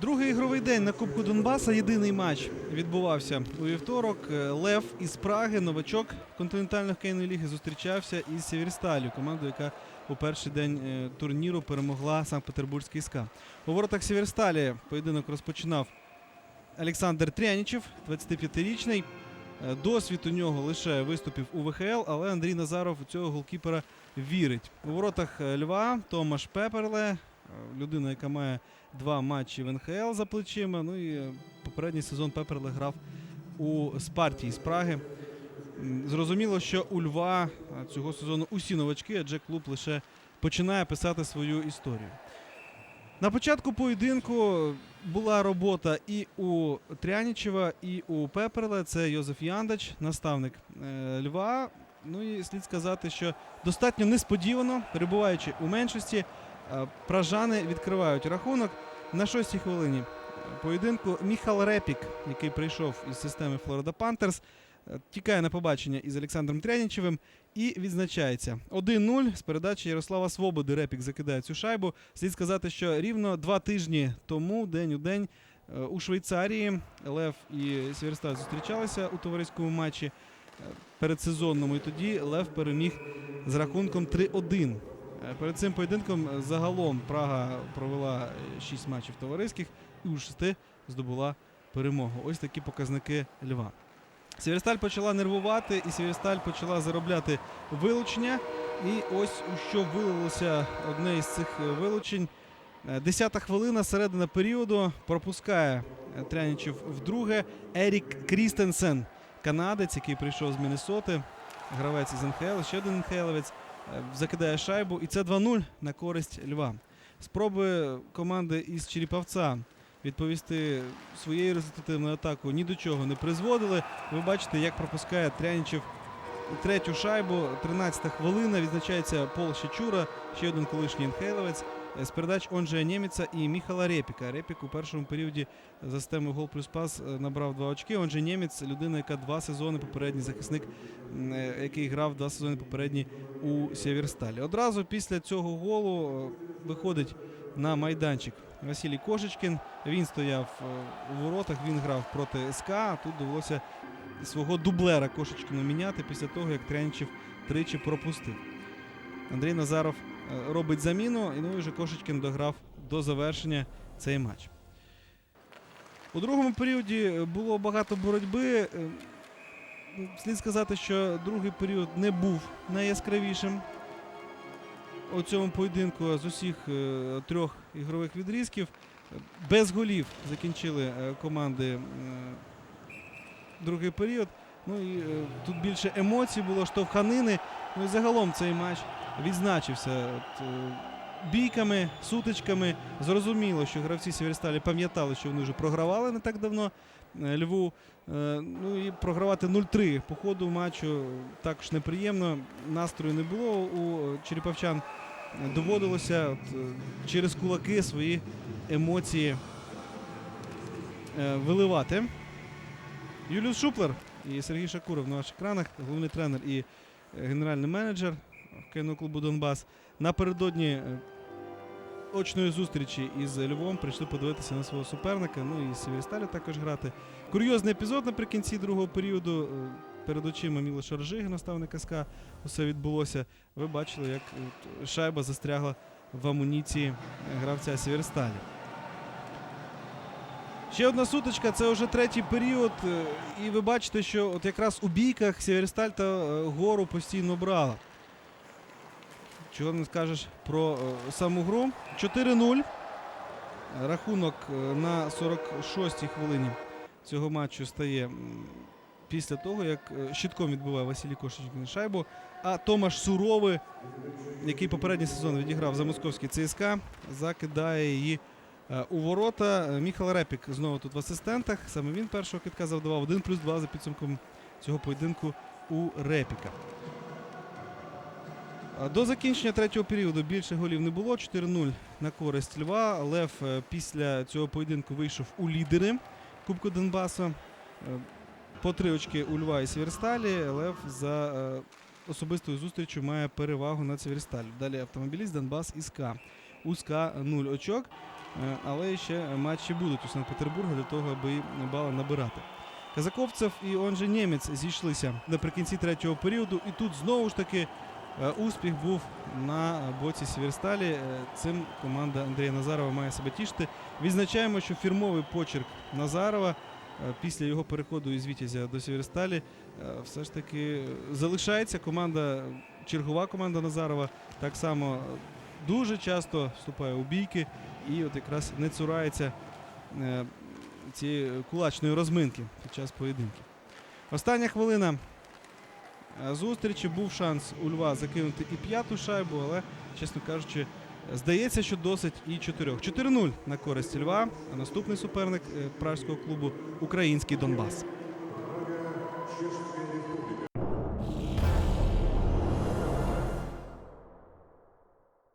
Другий ігровий день на Кубку Донбаса. Єдиний матч відбувався у вівторок. Е, Лев із Праги, новачок континентальної хокейної ліги, зустрічався із Сєвєрсталю, командою, яка у перший день е, турніру перемогла Санкт-Петербурзький СКА. У воротах Сєвєрсталі поєдинок розпочинав Олександр Трянічев, 25-річний. Е, Досвід у нього лише виступів у ВХЛ, але Андрій Назаров у цього голкіпера вірить. У воротах Льва Томаш Пеперле, людина, яка має два матчі в НХЛ за плечима. Ну і е, попередній сезон Пеперле грав у Спарті з Праги. Зрозуміло, що у Льва е, цього сезону усі новачки, адже клуб лише починає писати свою історію. На початку поєдинку була робота і у Трянічева, і у Пеперле. Це Йозеф Яндач, наставник е, Льва. Ну і слід сказати, що достатньо несподівано, перебуваючи у меншості, е, пражани відкривають рахунок на шостій хвилині поєдинку. Міхал Репік, який прийшов із системи Флорида Пантерс, е, тікає на побачення із Олександром Трянічевим і відзначається 1-0 з передачі Ярослава Свободи. Репік закидає цю шайбу. Слід сказати, що рівно два тижні тому, день у день, е, у Швейцарії Лев і Сєвєрсталь зустрічалися у товариському матчі е, передсезонному. І тоді Лев переміг з рахунком 3-1. Е, Перед цим поєдинком загалом Прага провела 6 матчів товариських і у 6 здобула перемогу. Ось такі показники Льва. Сєвєрсталь почала нервувати, і Сєвєрсталь почала заробляти вилучення. І ось у що вилилося одне із цих вилучень. Е, Десята хвилина, середина періоду, пропускає е, Трянічев вдруге. Ерік Крістенсен, канадець, який прийшов з Міннесоти, гравець із НХЛ, ще один НХЛовець, закидає шайбу. І це 2-0 на користь Льва. Спроби команди із Черепавця відповісти своєю результативною атакою ні до чого не призводили. Ви бачите, як пропускає Трянічев третю шайбу. 13-та хвилина. Відзначається Пол Щечура, ще один колишній НХЛовець. З передач Онджея Нєміца і Міхала Репіка. Репік у першому періоді за системою гол плюс пас е, набрав два очки. Онджей Нємець людина, яка два сезони попередній захисник, е, який грав два сезони попередні у Сєвєрсталі. Одразу після цього голу е, виходить на майданчик Василій Кошечкін. Він стояв у воротах, він грав проти СК. Тут довелося свого дублера Кошечкіну міняти після того, як Трянчев тричі пропустив. Андрій Назаров робить заміну, і ну і вже Кошечкін дограв до завершення цей матч. У другому періоді е, було багато боротьби. Е, Слід сказати, що другий період не був найяскравішим у цьому поєдинку з усіх е, трьох ігрових відрізків. Е, Без голів закінчили е, команди е, другий період. Ну і е, тут більше емоцій було, штовханини. Ну і загалом цей матч відзначився от, е, бійками, сутичками. Зрозуміло, що гравці Сєвєрсталі пам'ятали, що вони вже програвали не так давно е, Льву. Е, Ну і програвати 0-3 по ходу матчу також неприємно. Настрою не було у черепавчан. Доводилося от, через кулаки свої емоції виливати. Юліус Шуплер і Сергій Шакуров на ваших екранах, головний тренер і генеральний менеджер хокейного Донбас. Напередодні е, очної зустрічі із Львовом прийшли подивитися на свого суперника. Ну і з Сєвєрсталю також грати. Курйозний епізод наприкінці другого періоду. е, Перед очима Мілоша Ржига, наставника СК, усе відбулося. Ви бачили, як е, шайба застрягла в амуніції гравця Сєвєрсталі. Ще одна сутичка, це вже третій період. І ви бачите, що от якраз у бійках Сєвєрсталь та гору постійно брала. Чого не скажеш про е, саму гру. 4-0. Рахунок е, на 46-й хвилині цього матчу стає після того, як е, щитком відбиває Василій Кошечкін шайбу. А Томаш Суровий, який попередній сезон відіграв за московський ЦСКА, закидає її у ворота. Міхал Репік знову тут в асистентах. Саме він першого китка завдавав 1 плюс 2 за підсумком цього поєдинку у Репіка. До закінчення третього періоду більше голів не було. 4-0 на користь Льва. Лев е, після цього поєдинку вийшов у лідери Кубку Донбасу. Е, По три очки у Льва і Сєвєрсталі. Лев за е, особистою зустрічю має перевагу над Сєвєрсталю. Далі автомобіліст Донбас і СКА. У СКА 0 очок. Але ще матчі будуть у Санкт-Петербургу для того, аби бали набирати. Казаковцев і он же німець зійшлися наприкінці третього періоду. І тут знову ж таки успіх був на боці Сіверсталі. Е, Цим команда Андрія Назарова має себе тішити. Відзначаємо, що фірмовий почерк Назарова е, після його переходу із Вітязя до Сіверсталі е, все ж таки залишається команда, чергова команда Назарова. Так само е, дуже часто вступає у бійки і от якраз не цурається е, цієї кулачної розминки під час поєдинків. Остання хвилина е, зустрічі був шанс у Льва закинути і п'яту шайбу, але, чесно кажучи, здається, що досить і чотирьох. 4-0 на користь Льва. А наступний суперник е, пражського клубу Український Донбас.